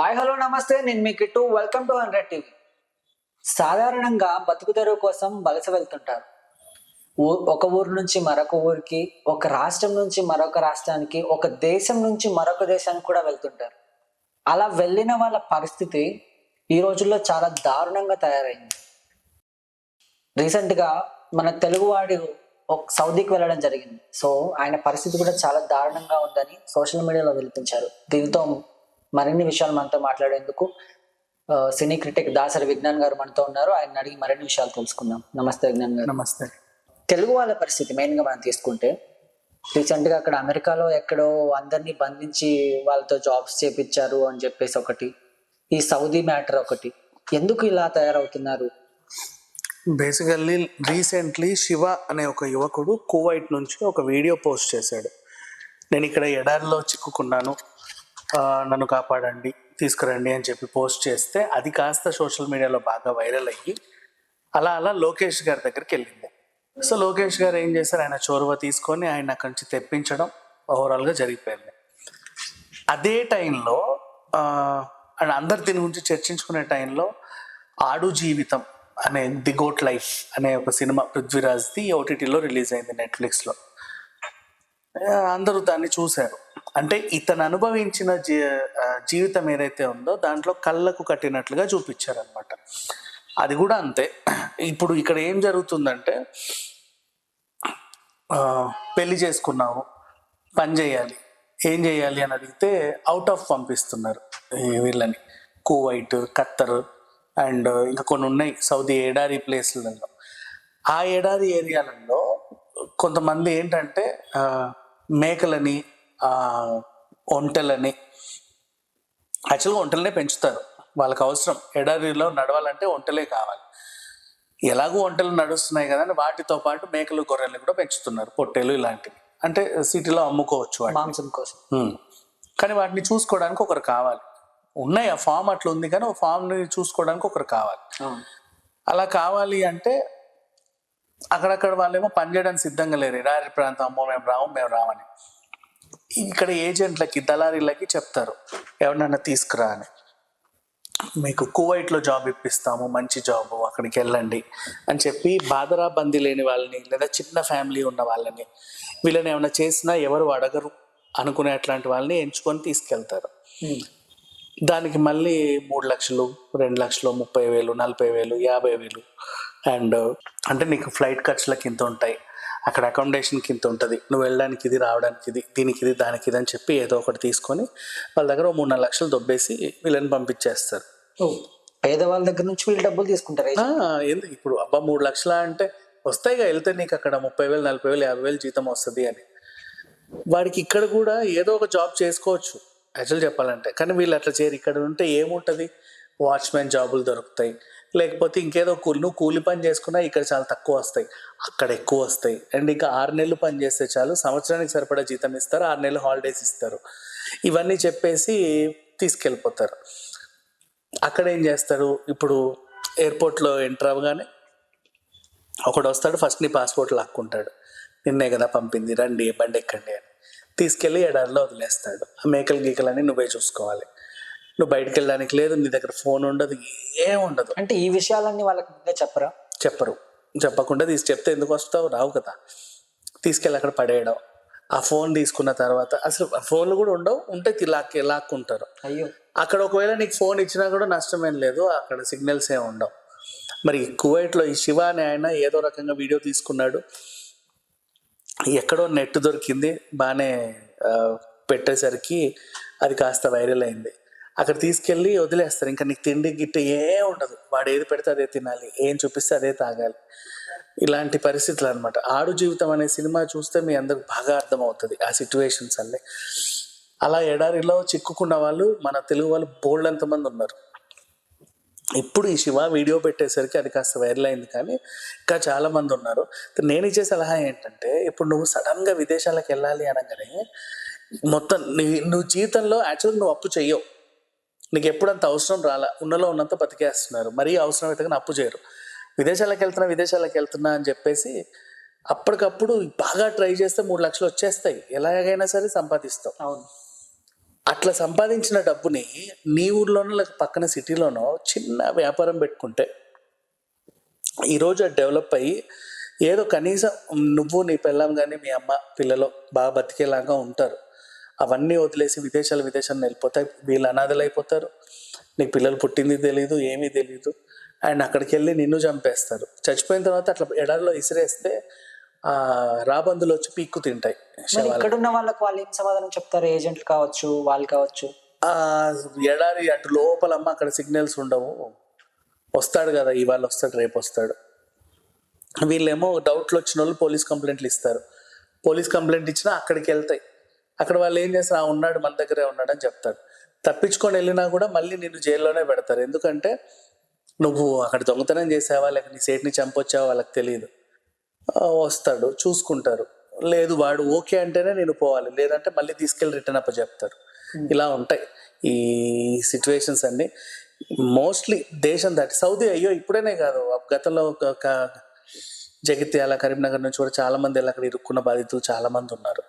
Hi hello నమస్తే. నేను మీ Kittu. Welcome to hundred TV సాధారణంగా బతుకుతెరువు కోసం వలస వెళ్తుంటారు. ఊ- ఒక ఊరు నుంచి మరొక ఊరికి ఒక రాష్ట్రం నుంచి మరొక రాష్ట్రానికి ఒక దేశం నుంచి మరొక దేశానికి కూడా వెళ్తుంటారు. అలా వెళ్ళిన వాళ్ళ పరిస్థితి ఈ రోజుల్లో చాలా దారుణంగా తయారైంది. రీసెంట్గా మన తెలుగువాడు ఒక సౌదీకి వెళ్ళడం జరిగింది. సో ఆయన పరిస్థితి కూడా చాలా దారుణంగా ఉందని సోషల్ మీడియాలో వెలిపించారు. దీంతో మరిన్ని విషయాలు మనతో మాట్లాడేందుకు సినీ క్రిటిక్ దాసరి విజ్ఞాన్ గారు మనతో ఉన్నారు. ఆయన అడిగి మరిన్ని విషయాలు తెలుసుకుందాం. నమస్తే విజ్ఞాన్ గారు. నమస్తే. తెలుగు వాళ్ళ పరిస్థితి మెయిన్గా మనం తీసుకుంటే రీసెంట్గా అక్కడ అమెరికాలో ఎక్కడో అందరినీ బంధించి వాళ్ళతో జాబ్స్ చేపించారు అని చెప్పేసి ఒకటి ఈ సౌదీ మ్యాటర్ ఒకటి. ఎందుకు ఇలా తయారవుతున్నారు? బేసికల్లీ రీసెంట్లీ శివ అనే ఒక యువకుడు కువైట్ నుంచి ఒక వీడియో పోస్ట్ చేశాడు. నేను ఇక్కడ ఎడారిలో చిక్కుకున్నాను. నన్ను కాపాడండి తీసుకురండి అని చెప్పి పోస్ట్ చేస్తే అది కాస్త సోషల్ మీడియాలో బాగా వైరల్ అయ్యి అలా అలా లోకేష్ గారి దగ్గరికి వెళ్ళింది. సో లోకేష్ గారు ఏం చేశారు? ఆయన చోరువ తీసుకొని ఆయన అక్కడి నుంచి తెప్పించడం ఓవరాల్గా జరిగిపోయింది. అదే టైంలో అండ్ అందరు దీని గురించి చర్చించుకునే టైంలో ఆడు జీవితం అనే ది గోట్ లైఫ్ అనే ఒక సినిమా పృథ్వీరాజ్ది ఓటీటీలో రిలీజ్ అయింది నెట్ఫ్లిక్స్లో అందరూ దాన్ని చూశారు. అంటే ఇతను అనుభవించిన జీ జీవితం ఏదైతే ఉందో దాంట్లో కళ్ళకు కట్టినట్లుగా చూపించారనమాట అది కూడా అంతే. ఇప్పుడు ఇక్కడ ఏం జరుగుతుందంటే పెళ్ళి చేసుకున్నావు పని చేయాలి ఏం చేయాలి అని అడిగితే అవుట్ ఆఫ్ పంపిస్తున్నారు వీళ్ళని. కువైట్ ఖత్తర్ అండ్ ఇంకా కొన్ని ఉన్నాయి సౌదీ ఏడారి ప్లేస్లలో ఆ ఏడారి ఏరియాలలో కొంతమంది ఏంటంటే మేకలని ఒంటెలని. యాక్చువల్గా ఒంటెలనే పెంచుతారు. వాళ్ళకి అవసరం. ఎడారిలో నడవాలంటే ఒంటెలే కావాలి. ఎలాగో ఒంటెలు నడుస్తున్నాయి కదా అని వాటితో పాటు మేకలు గొర్రెలు కూడా పెంచుతున్నారు. పొట్టేలు ఇలాంటివి. అంటే సిటీలో అమ్ముకోవచ్చు మాంసం కోసం. కానీ వాటిని చూసుకోవడానికి ఒకరు కావాలి. ఉన్నాయి. ఆ ఫామ్ అట్లా ఉంది కానీ ఆ ఫామ్ని చూసుకోవడానికి ఒకరు కావాలి. అలా కావాలి అంటే అక్కడక్కడ వాళ్ళేమో పనిచేయడానికి సిద్ధంగా లేరు. ఎడారి ప్రాంతం అమ్మో మేము రాము మేము రామని. ఇక్కడ ఏజెంట్లకి దళారీలకి చెప్తారు ఎవరినైనా తీసుకురా అని. మీకు కువైట్లో జాబ్ ఇప్పిస్తాము మంచి జాబ్ అక్కడికి వెళ్ళండి అని చెప్పి బాదరా బందీ లేని వాళ్ళని లేదా చిన్న ఫ్యామిలీ ఉన్న వాళ్ళని వీళ్ళని ఏమైనా చేసినా ఎవరు అడగరు అనుకునే అట్లాంటి వాళ్ళని ఎంచుకొని తీసుకెళ్తారు. దానికి మళ్ళీ మూడు లక్షలు రెండు లక్షలు ముప్పై వేలు నలభై వేలు యాభై వేలు అండ్ అంటే నీకు ఫ్లైట్ ఖర్చులకి ఇంత ఉంటాయి. అక్కడ అకామిడేషన్కి ఇంత ఉంటుంది. నువ్వు వెళ్ళడానికి ఇది రావడానికి ఇది దీనికి ఇది దానికి ఇది అని చెప్పి ఏదో ఒకటి తీసుకొని వాళ్ళ దగ్గర మూడు నాలుగు లక్షలు దొబ్బేసి వీళ్ళని పంపించేస్తారు. పేదవాళ్ళ దగ్గర నుంచి వీళ్ళు డబ్బులు తీసుకుంటారు ఇప్పుడు అబ్బా మూడు లక్షల అంటే వస్తాయిగా వెళ్తే నీకు అక్కడ ముప్పై వేలు నలభై వేలు యాభై వేలు జీతం వస్తుంది అని. వాడికి ఇక్కడ కూడా ఏదో ఒక జాబ్ చేసుకోవచ్చు. యాక్చువల్ చెప్పాలంటే. కానీ వీళ్ళు అట్లా చేయరు. ఇక్కడ ఉంటే ఏముంటుంది? వాచ్మెన్ జాబులు దొరుకుతాయి. లేకపోతే ఇంకేదో కూలి నువ్వు కూలి పని చేసుకున్నా ఇక్కడ చాలా తక్కువ వస్తాయి. అక్కడ ఎక్కువ వస్తాయి. అండ్ ఇంకా ఆరు నెలలు పని చేస్తే చాలు. సంవత్సరానికి సరిపడా జీతం ఇస్తారు. ఆరు నెలలు హాలిడేస్ ఇస్తారు. ఇవన్నీ చెప్పేసి తీసుకెళ్ళిపోతారు. అక్కడ ఏం చేస్తారు? ఇప్పుడు ఎయిర్పోర్ట్లో ఎంటర్ అవ్వగానే ఒకడు వస్తాడు. ఫస్ట్ నీ పాస్పోర్ట్ లాక్కుంటాడు. నిన్నే కదా పంపింది. రండి బండి ఎక్కండి అని తీసుకెళ్ళి ఎడారిలో వదిలేస్తాడు. ఆ మేకలు గీకలని నువ్వే చూసుకోవాలి. నువ్వు బయటికి వెళ్ళడానికి లేదు నీ దగ్గర ఫోన్ ఉండదు ఏం ఉండదు. అంటే ఈ విషయాలన్నీ వాళ్ళకి ముందే చెప్పరా? చెప్పరు. చెప్పకుండా తీసి చెప్తే ఎందుకు వస్తావు? రావు కదా. తీసుకెళ్ళి అక్కడ పడేయడం. ఆ ఫోన్ తీసుకున్న తర్వాత అసలు ఫోన్లు కూడా ఉండవు ఉంటే లాక్ లాక్కుంటారు. అయ్యో. అక్కడ ఒకవేళ నీకు ఫోన్ ఇచ్చినా కూడా నష్టమేం లేదు అక్కడ సిగ్నల్స్ ఏ ఉండవు. మరి కువైట్లో ఈ శివ అనే ఆయన ఏదో రకంగా వీడియో తీసుకున్నాడు. ఎక్కడో నెట్ దొరికింది బాగానే పెట్టేసరికి అది కాస్త వైరల్ అయింది. అక్కడ తీసుకెళ్ళి వదిలేస్తారు. ఇంకా నీకు తిండి గిట్ట ఏ ఉండదు. వాడు ఏది పెడితే అదే తినాలి. ఏం చూపిస్తే అదే తాగాలి. ఇలాంటి పరిస్థితులు అనమాట ఆడు జీవితం అనే సినిమా చూస్తే మీ అందరికి బాగా అర్థమవుతుంది. ఆ సిచ్యువేషన్స్ అన్నీ అలా ఎడారిలో చిక్కుకున్న వాళ్ళు మన తెలుగు వాళ్ళు బోల్డ్ ఎంతమంది ఉన్నారు. ఇప్పుడు ఈ శివ వీడియో పెట్టేసరికి అది కాస్త వైరల్ అయింది కానీ ఇంకా చాలా మంది ఉన్నారు. నేను ఇచ్చే సలహా ఏంటంటే ఇప్పుడు నువ్వు సడన్గా విదేశాలకు వెళ్ళాలి అనగానే మొత్తం నీ నువ్వు జీవితంలో యాక్చువల్గా నువ్వు అప్పు చెయ్యవు. నీకు ఎప్పుడు అంత అవసరం రాలా? ఉన్నలో ఉన్నంత బతికేస్తున్నారు. మరీ అవసరం అయితే కానీ అప్పు చేయరు. విదేశాలకు వెళ్తున్నా విదేశాలకు వెళ్తున్నా అని చెప్పేసి అప్పటికప్పుడు బాగా ట్రై చేస్తే మూడు లక్షలు వచ్చేస్తాయి. ఎలాగైనా సరే సంపాదిస్తావు అవును. అట్లా సంపాదించిన డబ్బుని నీ ఊర్లోనో లేక పక్కన సిటీలోనో చిన్న వ్యాపారం పెట్టుకుంటే ఈరోజు అది డెవలప్ అయ్యి ఏదో కనీసం నువ్వు నీ పిల్లం కానీ మీ అమ్మ పిల్లలు బాగా బతికేలాగా ఉంటారు. అవన్నీ వదిలేసి విదేశాలు విదేశాలు వెళ్ళిపోతాయి. వీళ్ళు అనాథలు అయిపోతారు నీకు పిల్లలు పుట్టింది తెలియదు ఏమీ తెలియదు అండ్ అక్కడికి వెళ్ళి నిన్ను చంపేస్తారు. చచ్చిపోయిన తర్వాత అట్లా ఎడారిలో ఇసిరేస్తే ఆ రాబందులు వచ్చి పీక్కు తింటాయి. ఇక్కడ ఉన్న వాళ్ళకి వాళ్ళు ఏం సమాధానం చెప్తారు? ఏజెంట్లు కావచ్చు వాళ్ళు కావచ్చు? ఆ ఎడారి అటు లోపలమ్మ అక్కడ సిగ్నల్స్ ఉండవు. వస్తాడు కదా ఇవాళ వస్తాడు రేపు వస్తాడు. వీళ్ళేమో డౌట్లు వచ్చిన వాళ్ళు పోలీస్ కంప్లైంట్లు ఇస్తారు. పోలీస్ కంప్లైంట్ ఇచ్చినా అక్కడికి వెళ్తాయి. అక్కడ వాళ్ళు ఏం చేస్తారు? ఆ ఉన్నాడు మన దగ్గరే ఉన్నాడు అని చెప్తాడు తప్పించుకొని వెళ్ళినా కూడా మళ్ళీ నిన్ను జైల్లోనే పెడతారు. ఎందుకంటే నువ్వు అక్కడ దొంగతనం చేసావా? లేక నీ సేట్ని చంపొచ్చావా? వాళ్ళకి తెలియదు వస్తాడు చూసుకుంటారు. లేదు వాడు ఓకే అంటేనే నేను పోవాలి. లేదంటే మళ్ళీ తీసుకెళ్ళి రిటర్న్ అప్ప చెప్తారు. ఇలా ఉంటాయి ఈ సిచ్యువేషన్స్ అన్ని. మోస్ట్లీ దేశం దాటి సౌదీ అయ్యో ఇప్పుడేనే కాదు. గతంలో ఒక ఒక జగిత్యాల కరీంనగర్ నుంచి కూడా చాలా మంది వెళ్ళి అక్కడ ఇరుక్కున్న బాధితులు చాలా మంది ఉన్నారు.